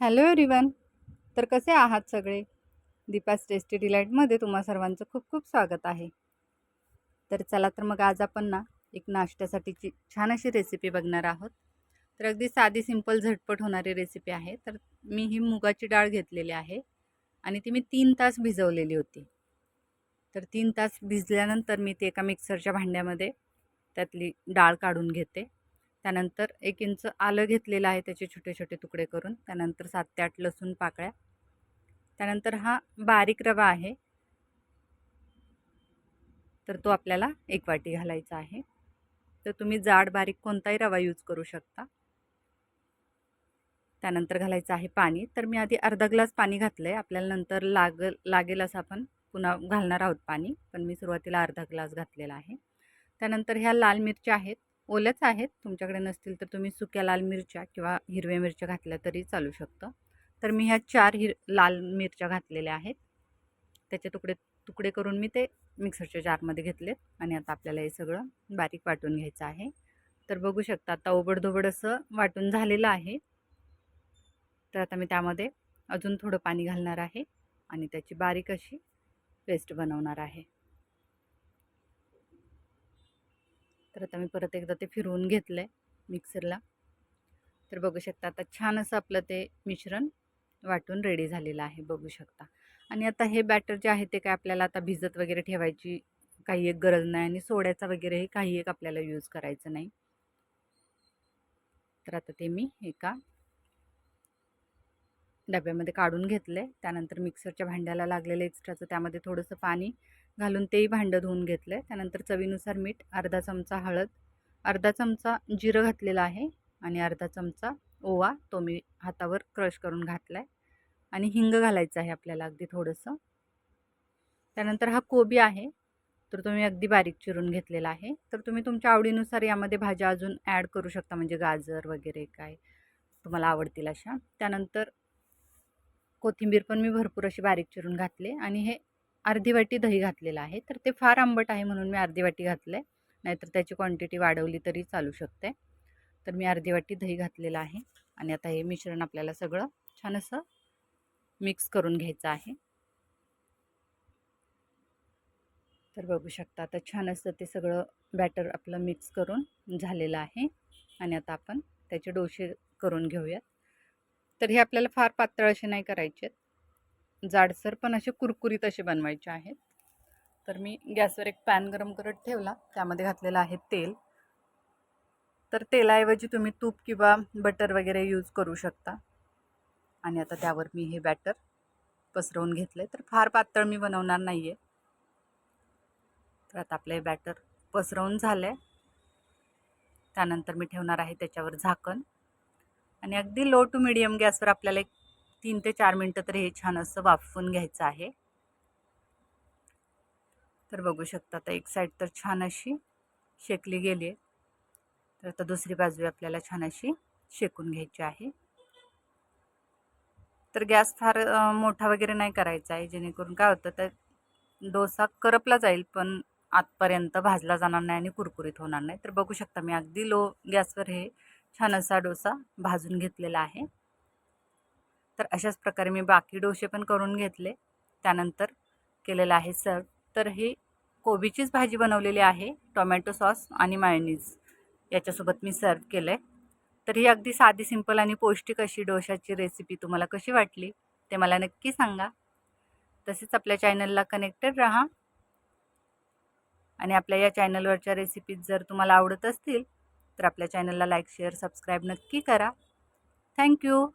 Hello everyone. तर कसे आहात सगळे? दीपास टेस्टी डिलाईटमध्ये तुम्हा सर्वांचं खूप खूप स्वागत आहे. तर चला तर मग आज आपण ना एक नाश्त्यासाठीची छान अशी रेसिपी बघणार आहोत. तर अगदी साधी सिंपल झटपट होणारी रेसिपी आहे. तर मी ही मुगाची डाळ घेतलेली आहे आणि ती मी तीन तास भिजवलेली होती. तर तीन तास भिजल्यानंतर मी ती एका मिक्सरच्या भांड्यामध्ये त्यातली डाळ काढून घेते. त्यानंतर एक इंच आलं घेतलेलं आहे त्याचे छोटे छोटे तुकडे करून. त्यानंतर सात ते आठ लसूण पाकळ्या. त्यानंतर हा बारीक रवा आहे. तर तो आपल्याला एक वाटी घालायचा आहे. तर तुम्ही जाड बारीक कोणताही रवा यूज करू शकता. त्यानंतर घालायचं आहे पाणी. तर मी आधी अर्धा ग्लास पाणी घातलं आहे आपल्याला नंतर लाग लागेल असं आपण पुन्हा घालणार आहोत पाणी. पण मी सुरुवातीला अर्धा ग्लास घातलेला आहे. त्यानंतर ह्या लाल मिरच्या आहेत. ओल्याच आहेत. तुमच्याकडे नसतील तर तुम्ही सुक्या लाल मिरच्या किंवा हिरव्या मिरच्या घातल्या तरी चालू शकतं. तर मी ह्या चार हिर लाल मिरच्या घातलेल्या आहेत. त्याचे तुकडे तुकडे करून मी ते मिक्सरच्या जारमध्ये घेतलेत आणि आता आपल्याला हे सगळं बारीक वाटून घ्यायचं आहे. तर बघू शकता आता ओबडधोबड असं वाटून झालेलं आहे. तर आता मी त्यामध्ये अजून थोडं पाणी घालणार आहे आणि त्याची बारीक अशी पेस्ट बनवणार आहे. तर आता मी परत एकदा ते फिरवून घेतलं आहे मिक्सरला. तर बघू शकता आता छान असं आपलं ते मिश्रण वाटून रेडी झालेलं आहे बघू शकता. आणि आता हे बॅटर जे आहे ते काय आपल्याला आता भिजत वगैरे ठेवायची काही एक गरज नाही आणि सोड्याचा वगैरेही काही एक आपल्याला यूज करायचं नाही. तर आता ते मी एका डब्यामध्ये काढून घेतले त्यानंतर मिक्सरच्या भांड्याला लागलेलं एक्स्ट्राचं त्यामध्ये थोडंसं पाणी घालून तेही भांडं धुवून घेतलं आहे त्यानंतर चवीनुसार मीठ अर्धा चमचा हळद अर्धा चमचा जिरं घातलेलं आहे आणि अर्धा चमचा ओवा तो मी हातावर क्रश करून घातला आहे आणि हिंग घालायचं आहे आपल्याला अगदी थोडंसं. त्यानंतर हा कोबी आहे तर तुम्ही अगदी बारीक चिरून घेतलेला आहे. तर तुम्ही तुमच्या आवडीनुसार यामध्ये भाज्या अजून ॲड करू शकता म्हणजे गाजर वगैरे काय तुम्हाला आवडतील अशा. त्यानंतर कोथिंबीर पण मी भरपूर अशी बारीक चिरून घातले आणि हे अर्धी वाटी दही घातलेलं आहे. तर ते फार आंबट आहे म्हणून मी अर्धी वाटी घातलं आहे. नाहीतर त्याची क्वांटिटी वाढवली तरी चालू शकते. तर मी अर्धी वाटी दही घातलेलं आहे. आणि आता हे मिश्रण आपल्याला सगळं छान असं मिक्स करून घ्यायचं आहे. तर बघू शकता आता छान असं ते सगळं बॅटर आपलं मिक्स करून झालेलं आहे. आणि आता आपण त्याचे डोसे करून घेऊयात. तर हे आपल्याला फार पातळ असे नाही करायचे आहेत जाडसर पण असे कुरकुरीत असे बनवायचे आहेत. तर मी गॅसवर एक पॅन गरम करत ठेवला. त्यामध्ये घातलेलं आहे तेल. तर तेलाऐवजी तुम्ही तूप किंवा बटर वगैरे यूज करू शकता. आणि आता त्यावर मी हे बॅटर पसरवून घेतलं आहे तर फार पातळ मी बनवणार नाही आहे तर आता आपलं हे बॅटर पसरवून झालं आहे त्यानंतर मी ठेवणार आहे त्याच्यावर झाकण. आणि अगदी लो टू मिडियम गॅसवर आपल्याला एक तीन ते चार मिनटं तरी हे छान असं वाफवून घ्यायचं आहे. तर बघू शकता आता एक साईड तर छान अशी शेकली गेली आहे. तर आता दुसरी बाजू आपल्याला छान अशी शेकून घ्यायची आहे. तर गॅस फार मोठा वगैरे नाही करायचा आहे. जेणेकरून काय होतं तर डोसा करपला जाईल पण आतपर्यंत भाजला जाणार नाही आणि कुरकुरीत होणार नाही. तर बघू शकता मी अगदी लो गॅसवर हे छान असा डोसा भाजून घेतलेला आहे. तर अशाच प्रकारे मी बाकी डोसे पण करून घेतले. त्यानंतर केलेलं आहे सर्व. तर ही कोबीचीच भाजी बनवलेली आहे टोमॅटो सॉस आणि मायोनीज. याच्यासोबत मी सर्व केलं आहे तर ही अगदी साधी सिंपल आणि पौष्टिक अशी डोशाची रेसिपी तुम्हाला कशी वाटली ते मला नक्की सांगा. तसेच आपल्या चॅनलला कनेक्टेड राहा. आणि आपल्या या चॅनलवरच्या रेसिपीज जर तुम्हाला आवडत असतील तर आपल्या चॅनलला लाईक शेअर सबस्क्राईब नक्की करा. थँक्यू